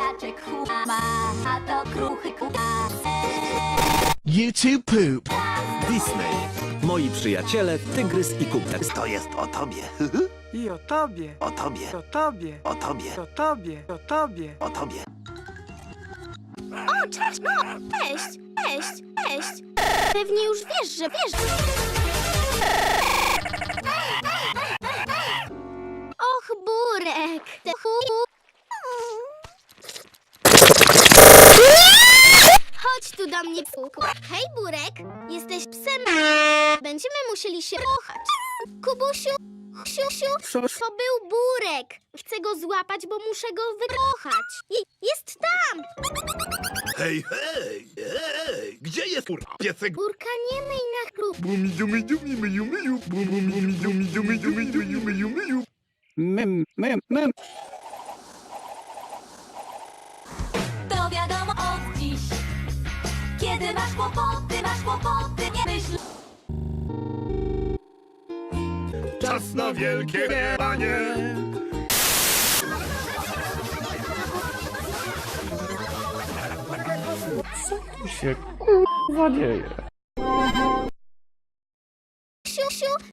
Kurczaczek huma, a to kruchy kuba. YouTube poop. Disney. Moi przyjaciele, Tygrys i Kubek. To jest o tobie. I o tobie, O tobie. o tobie, O tobie. o tobie, o tobie. O tobie. O, cześć, no, cześć, cześć, cześć. Pewnie już wiesz, że wiesz. Och, Burek. Te chu- Fuku. Hej, Burek, jesteś psem. Będziemy musieli się kochać. Kubusiu, siusiu, to był Burek. Chcę go złapać, bo muszę go wykochać. Je- Jest tam. Hej, hej, hej! Gdzie jest kurwa piesek? Burka nie myj na klub. Bumi, dumi, dumi, myju, myju. Bum, bum, dumi, dumi, dumi, dumi, dumi, myju, myju. Mem, mem, mem. masz kłopoty, masz kłopoty, nie myśl Czas na wielkie biebanie Co tu się k***wa dzieje?